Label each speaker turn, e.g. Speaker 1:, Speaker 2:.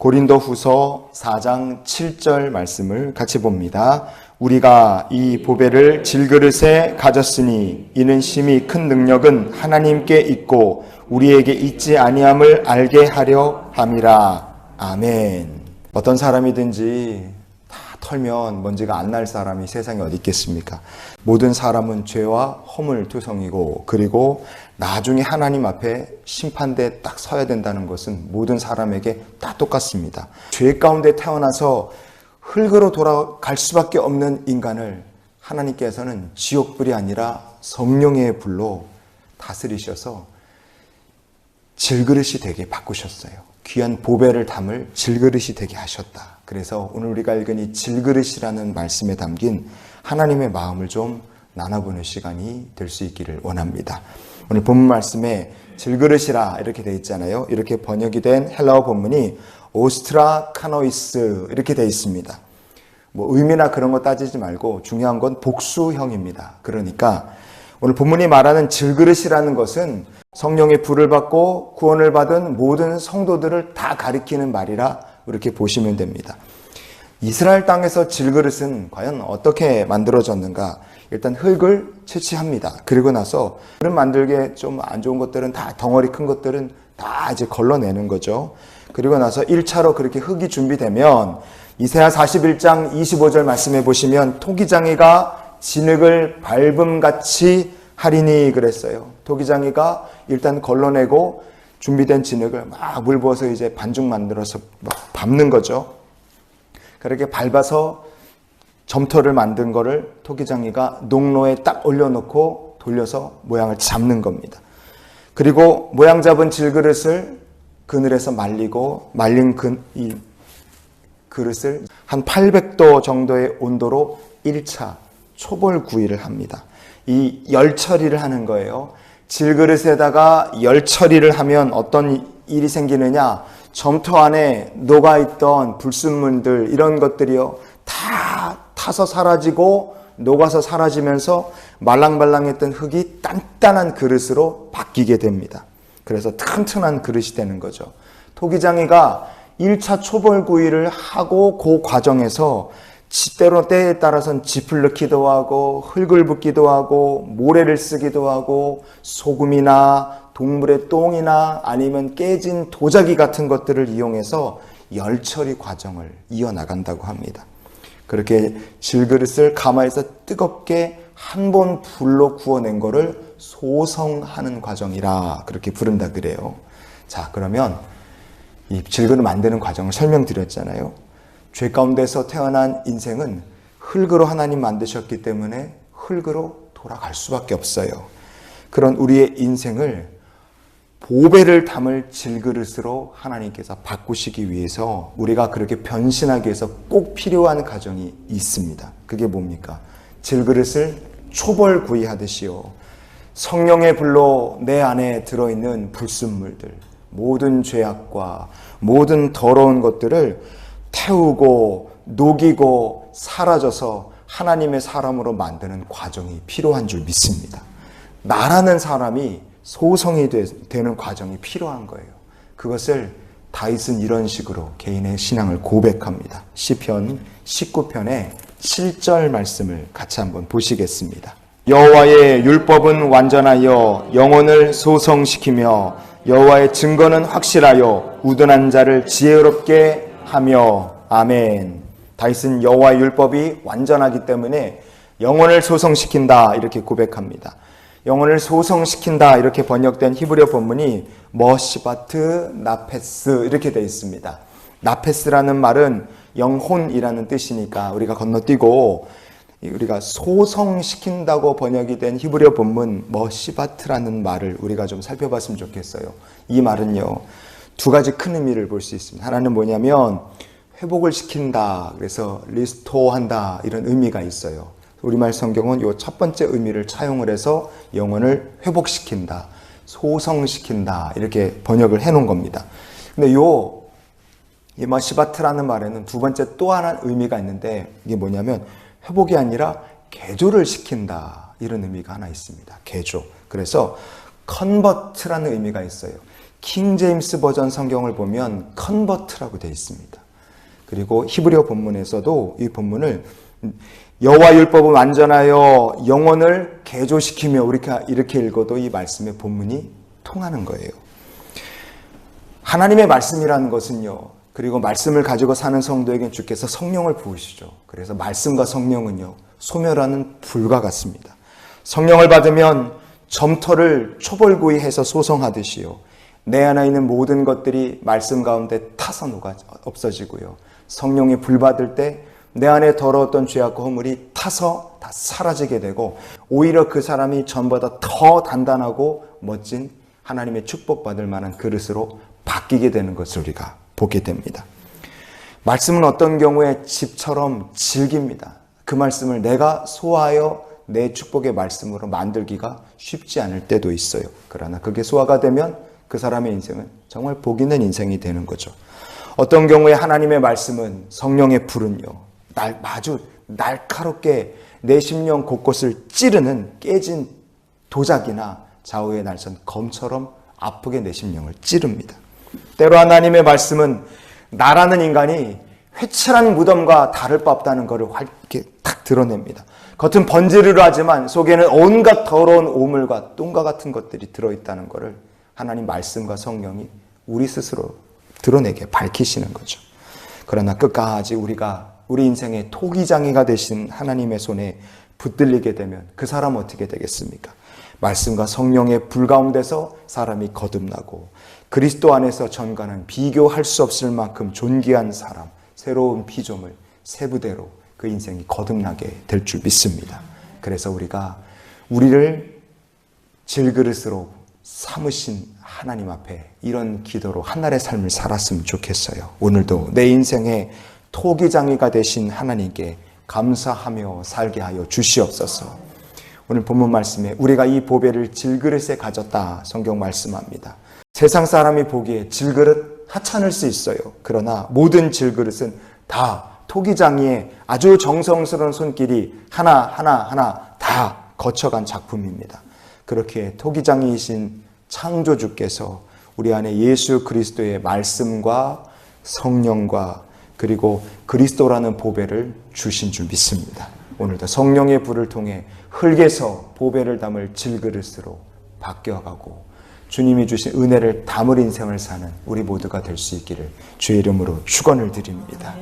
Speaker 1: 고린도 후서 4장 7절 말씀을 같이 봅니다. 우리가 이 보배를 질그릇에 가졌으니 이는 심히 큰 능력은 하나님께 있고 우리에게 있지 아니함을 알게 하려 함이라. 아멘. 어떤 사람이든지 다 털면 먼지가 안 날 사람이 세상에 어디 있겠습니까? 모든 사람은 죄와 허물 투성이고 그리고 나중에 하나님 앞에 심판대에 딱 서야 된다는 것은 모든 사람에게 다 똑같습니다. 죄 가운데 태어나서 흙으로 돌아갈 수밖에 없는 인간을 하나님께서는 지옥불이 아니라 성령의 불로 다스리셔서 질그릇이 되게 바꾸셨어요. 귀한 보배를 담을 질그릇이 되게 하셨다. 그래서 오늘 우리가 읽은 이 질그릇이라는 말씀에 담긴 하나님의 마음을 좀 나눠보는 시간이 될 수 있기를 원합니다. 오늘 본문 말씀에 질그릇이라 이렇게 돼 있잖아요. 이렇게 번역이 된 헬라어 본문이 오스트라 카노이스 이렇게 돼 있습니다. 뭐 의미나 그런 거 따지지 말고 중요한 건 복수형입니다. 그러니까 오늘 본문이 말하는 질그릇이라는 것은 성령의 불을 받고 구원을 받은 모든 성도들을 다 가리키는 말이라 이렇게 보시면 됩니다. 이스라엘 땅에서 질그릇은 과연 어떻게 만들어졌는가? 일단 흙을 채취합니다. 그리고 나서 그릇 만들게 좀안 좋은 것들은 다 덩어리 큰 것들은 다 이제 걸러내는 거죠. 그리고 나서 1차로 그렇게 흙이 준비되면 이세야 41장 25절 말씀해 보시면 토기장이가 진흙을 밟음 같이 하리니 그랬어요. 토기장이가 일단 걸러내고 준비된 진흙을 막 물 부어서 이제 반죽 만들어서 막 밟는 거죠. 그렇게 밟아서 점토를 만든 거를 토기장이가 농로에 딱 올려놓고 돌려서 모양을 잡는 겁니다. 그리고 모양 잡은 질그릇을 그늘에서 말리고 말린 그, 이 그릇을 한 800도 정도의 온도로 1차 초벌 구이를 합니다. 이 열 처리를 하는 거예요. 질그릇에다가 열 처리를 하면 어떤 일이 생기느냐? 점토 안에 녹아 있던 불순물들 이런 것들이요 다 타서 사라지고 녹아서 사라지면서 말랑말랑했던 흙이 단단한 그릇으로 바뀌게 됩니다. 그래서 튼튼한 그릇이 되는 거죠. 토기장이가 1차 초벌구이를 하고 그 과정에서 때로 때에 따라서는 짚을 넣기도 하고 흙을 붓기도 하고 모래를 쓰기도 하고 소금이나 동물의 똥이나 아니면 깨진 도자기 같은 것들을 이용해서 열처리 과정을 이어나간다고 합니다. 그렇게 질그릇을 가마에서 뜨겁게 한 번 불로 구워낸 거를 소성하는 과정이라 그렇게 부른다 그래요. 자, 그러면 이 질그릇 만드는 과정을 설명드렸잖아요. 죄 가운데서 태어난 인생은 흙으로 하나님 만드셨기 때문에 흙으로 돌아갈 수밖에 없어요. 그런 우리의 인생을 보배를 담을 질그릇으로 하나님께서 바꾸시기 위해서 우리가 그렇게 변신하기 위해서 꼭 필요한 과정이 있습니다. 그게 뭡니까? 질그릇을 초벌 구이하듯이요. 성령의 불로 내 안에 들어있는 불순물들, 모든 죄악과 모든 더러운 것들을 태우고 녹이고 사라져서 하나님의 사람으로 만드는 과정이 필요한 줄 믿습니다. 나라는 사람이 소성이 되, 는 과정이 필요한 거예요. 그것을 다윗은 이런 식으로 개인의 신앙을 고백합니다. 시편 19편의 7절 말씀을 같이 한번 보시겠습니다. 여호와의 율법은 완전하여 영혼을 소성시키며 여호와의 증거는 확실하여 우둔한 자를 지혜롭게 하며 아멘. 다윗은 여호와의 율법이 완전하기 때문에 영혼을 소성시킨다 이렇게 고백합니다. 영혼을 소성시킨다 이렇게 번역된 히브리어 본문이 머시바트 나페스 이렇게 되어 있습니다. 나페스라는 말은 영혼이라는 뜻이니까 우리가 건너뛰고 우리가 소성시킨다고 번역이 된 히브리어 본문 머시바트라는 말을 우리가 좀 살펴봤으면 좋겠어요. 이 말은요. 두 가지 큰 의미를 볼 수 있습니다. 하나는 뭐냐면 회복을 시킨다. 그래서 리스토한다. 이런 의미가 있어요. 우리말 성경은 이 첫 번째 의미를 차용을 해서 영혼을 회복시킨다. 소성시킨다. 이렇게 번역을 해 놓은 겁니다. 근데 요 이 마시바트라는 말에는 두 번째 또 하나 의미가 있는데 이게 뭐냐면 회복이 아니라 개조를 시킨다. 이런 의미가 하나 있습니다. 개조. 그래서 컨버트라는 의미가 있어요. 킹 제임스 버전 성경을 보면 컨버트라고 되어 있습니다. 그리고 히브리어 본문에서도 이 본문을 여호와 율법을 완전하여 영혼을 개조시키며 이렇게 이렇게 읽어도 이 말씀의 본문이 통하는 거예요. 하나님의 말씀이라는 것은요. 그리고 말씀을 가지고 사는 성도에게 주께서 성령을 부으시죠. 그래서 말씀과 성령은요. 소멸하는 불과 같습니다. 성령을 받으면 점토를 초벌구이 해서 소성하듯이요. 내 안에 있는 모든 것들이 말씀 가운데 타서 녹아 없어지고요. 성령이 불 받을 때 내 안에 더러웠던 죄악과 허물이 타서 다 사라지게 되고 오히려 그 사람이 전보다 더 단단하고 멋진 하나님의 축복받을 만한 그릇으로 바뀌게 되는 것을 우리가 보게 됩니다. 말씀은 어떤 경우에 집처럼 질깁니다. 그 말씀을 내가 소화하여 내 축복의 말씀으로 만들기가 쉽지 않을 때도 있어요. 그러나 그게 소화가 되면 그 사람의 인생은 정말 복 있는 인생이 되는 거죠. 어떤 경우에 하나님의 말씀은 성령의 불은요. 날 아주 날카롭게 내 심령 곳곳을 찌르는 깨진 도자기나 좌우의 날선 검처럼 아프게 내 심령을 찌릅니다. 때로 하나님의 말씀은 나라는 인간이 회칠한 무덤과 다를 바 없다는 것을 이렇게 탁 드러냅니다. 겉은 번지르르 하지만 속에는 온갖 더러운 오물과 똥과 같은 것들이 들어있다는 것을 하나님 말씀과 성령이 우리 스스로 드러내게 밝히시는 거죠. 그러나 끝까지 우리가 우리 인생의 토기장이가 되신 하나님의 손에 붙들리게 되면 그 사람 어떻게 되겠습니까? 말씀과 성령의 불 가운데서 사람이 거듭나고 그리스도 안에서 전가는 비교할 수 없을 만큼 존귀한 사람, 새로운 피조물, 새 부대로 그 인생이 거듭나게 될 줄 믿습니다. 그래서 우리가 우리를 질그릇으로 삼으신 하나님 앞에 이런 기도로 한날의 삶을 살았으면 좋겠어요. 오늘도 내 인생의 토기장이가 되신 하나님께 감사하며 살게 하여 주시옵소서. 오늘 본문 말씀에 우리가 이 보배를 질그릇에 가졌다 성경 말씀합니다. 세상 사람이 보기에 질그릇 하찮을 수 있어요. 그러나 모든 질그릇은 다 토기장이의 아주 정성스러운 손길이 하나 하나 하나 다 거쳐간 작품입니다. 그렇게 토기장이신 창조주께서 우리 안에 예수 그리스도의 말씀과 성령과 그리고 그리스도라는 보배를 주신 줄 믿습니다. 오늘도 성령의 불을 통해 흙에서 보배를 담을 질그릇으로 바뀌어가고 주님이 주신 은혜를 담을 인생을 사는 우리 모두가 될 수 있기를 주의 이름으로 축원을 드립니다.